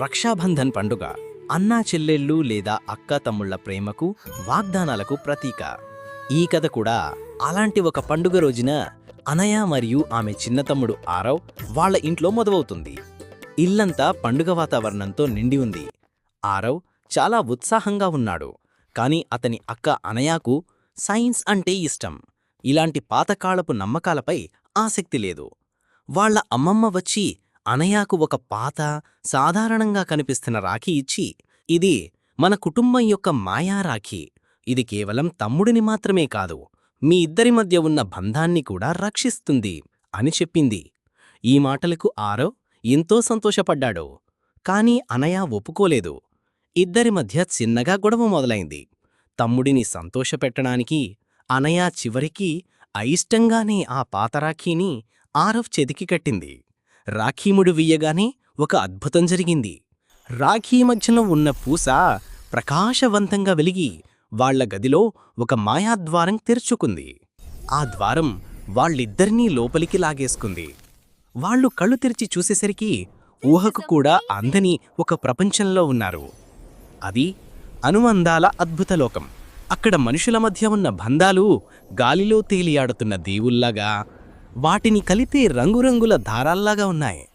రక్షాబంధన్ పండుగ అన్నా చెల్లెళ్ళు లేదా అక్క తమ్ముళ్ళ ప్రేమకు వాగ్దానాలకు ప్రతీక. ఈ కథ కూడా అలాంటి ఒక పండుగ రోజున అనయ మరియు ఆమె చిన్న తమ్ముడు ఆరవ్ వాళ్ళ ఇంట్లో మొదలవుతుంది. ఇల్లంతా పండుగ వాతావరణంతో నిండి ఉంది. ఆరవ్ చాలా ఉత్సాహంగా ఉన్నాడు కాని అతని అక్క అనయాకు సైన్స్ అంటే ఇష్టం. ఇలాంటి పాతకాలపు నమ్మకాలపై ఆసక్తి లేదు. వాళ్ళ అమ్మమ్మ వచ్చి అనయాకు ఒక పాత సాధారణంగా కనిపిస్తున్న రాఖీ ఇచ్చి ఇది మన కుటుంబం యొక్క మాయా రాఖీ. ఇది కేవలం తమ్ముడిని మాత్రమే కాదు మీ ఇద్దరి మధ్య ఉన్న బంధాన్ని కూడా రక్షిస్తుంది అని చెప్పింది. ఈ మాటలకు ఆరో ఎంతో సంతోషపడ్డాడు. కాని అనయ ఒప్పుకోలేదు. ఇద్దరి మధ్య చిన్నగా గొడవ మొదలైంది. తమ్ముడిని సంతోషపెట్టడానికి అనయ చివరికి అయిష్టంగానే ఆ పాత రాఖీని ఆరవ్ చెదికి కట్టింది. రాఖీముడు వియ్యగానే ఒక అద్భుతం జరిగింది. రాఖీ మధ్యలో ఉన్న పూస ప్రకాశవంతంగా వెలిగి వాళ్ళ గదిలో ఒక మాయాద్వారం తెరుచుకుంది. ఆ ద్వారం వాళ్ళిద్దరినీ లోపలికి లాగేసుకుంది. వాళ్ళు కళ్ళు తెరిచి చూసేసరికి ఊహకు కూడా అందని ఒక ప్రపంచంలో ఉన్నారు. అది అనుబంధాల అద్భుతలోకం అక్కడ మనుషుల మధ్య ఉన్న బంధాలు గాలిలో తేలియాడుతున్న దేవుల్లాగా వాటిని కలిపే రంగురంగుల దారాల్లాగా ఉన్నాయి.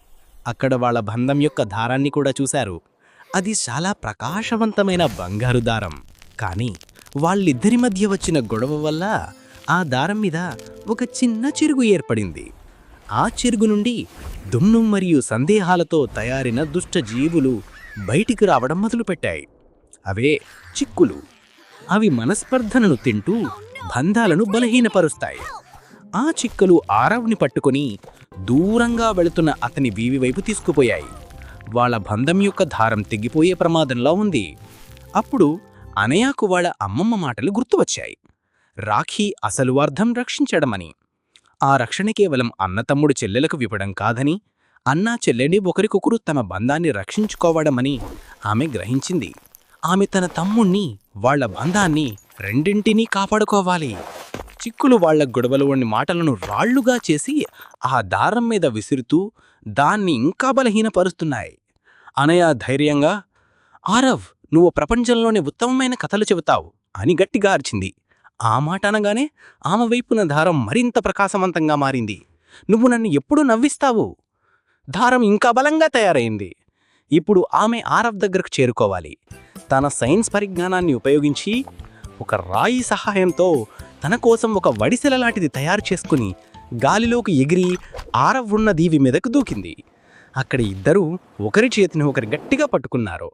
అక్కడ వాళ్ళ బంధం యొక్క దారాన్ని కూడా చూశారు. అది చాలా ప్రకాశవంతమైన బంగారు దారం. కానీ వాళ్ళిద్దరి మధ్య వచ్చిన గొడవ వల్ల ఆ దారం మీద ఒక చిన్న చిరుగు ఏర్పడింది. ఆ చిరుగు నుండి దుమ్ము మరియు సందేహాలతో తయారైన దుష్ట జీవులు బయటికి రావడం మొదలుపెట్టాయి. అవే చిక్కులు. అవి మనస్పర్ధనను తింటూ బంధాలను బలహీనపరుస్తాయి. ఆ చిక్కలు ఆరవ్ని పట్టుకొని దూరంగా వెళుతున్న అతని వీవి వైపు తీసుకుపోయాయి. వాళ్ళ బంధం యొక్క దారం తెగిపోయే ప్రమాదంలో ఉంది. అప్పుడు అనయాకు వాళ్ళ అమ్మమ్మ మాటలు గుర్తువచ్చాయి. రాఖీ అసలు అర్థం రక్షించడమని. ఆ రక్షణ కేవలం అన్నతమ్ముడు చెల్లెలకు వివ్వడం కాదని అన్నా చెల్లెని ఒకరికొకరు తమ బంధాన్ని రక్షించుకోవడమని ఆమె గ్రహించింది. ఆమె తన తమ్ముణ్ణి వాళ్ళ బంధాన్ని రెండింటినీ కాపాడుకోవాలి. చిక్కులు వాళ్ళ గొడవలోని మాటలను రాళ్ళుగా చేసి ఆ దారం మీద విసురుతూ దాన్ని ఇంకా బలహీనపరుస్తున్నాయి. అనయ ధైర్యంగా ఆరవ్ నువ్వు ప్రపంచంలోని ఉత్తమమైన కథలు చెబుతావు అని గట్టిగా అరిచింది. ఆ మాట అనగానే ఆమె వైపున దారం మరింత ప్రకాశవంతంగా మారింది. నువ్వు నన్ను ఎప్పుడూ నవ్విస్తావు? దారం ఇంకా బలంగా తయారైంది. ఇప్పుడు ఆమె ఆరవ్ దగ్గరకు చేరుకోవాలి. తన సైన్స్ పరిజ్ఞానాన్ని ఉపయోగించి ఒక రాయి సహాయంతో తన కోసం ఒక వడిసెల లాంటిది తయారు చేసుకుని గాలిలోకి ఎగిరి ఆరవ్వున్న దీవి మీదకు దూకింది. అక్కడ ఇద్దరూ ఒకరి చేతిని ఒకరు గట్టిగా పట్టుకున్నారు.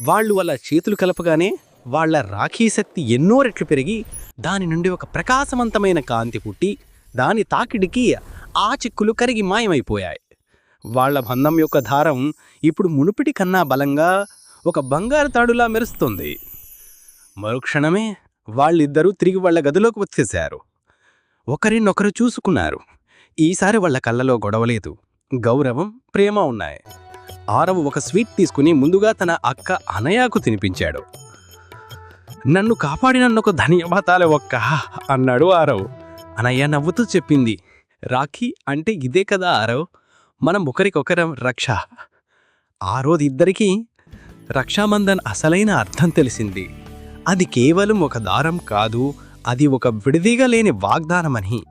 వాళ్ళు వాళ్ళ చేతులు కలపగానే వాళ్ళ రాఖీ శక్తి ఎన్నో రెట్లు పెరిగి దాని నుండి ఒక ప్రకాశవంతమైన కాంతి పుట్టి దాని తాకిడికి ఆ చిక్కులు కరిగి మాయమైపోయాయి. వాళ్ళ బంధం యొక్క దారం ఇప్పుడు మునుపిటి కన్నా బలంగా ఒక బంగారు తాడులా మెరుస్తుంది. మరుక్షణమే వాళ్ళిద్దరూ తిరిగి వాళ్ళ గదిలోకి వచ్చేశారు. ఒకరినొకరు చూసుకున్నారు. ఈసారి వాళ్ళ కళ్ళలో గొడవలేదు గౌరవం ప్రేమ ఉన్నాయి. ఆరవ ఒక స్వీట్ తీసుకుని ముందుగా తన అక్క అనయాకు తినిపించాడు. నన్ను కాపాడినందుకు ధన్యవాదాలే ఒక్క అన్నాడు ఆరవ్. అనయ్య నవ్వుతూ చెప్పింది. రాఖీ అంటే ఇదే కదా ఆరవ్? మనం ఒకరికొకరం రక్ష. ఆ రోజు ఇద్దరికీ రక్షాబంధన్ అసలైన అర్థం తెలిసింది. అది కేవలం ఒక దారం కాదు అది ఒక విడిదిగా లేని వాగ్దానమని.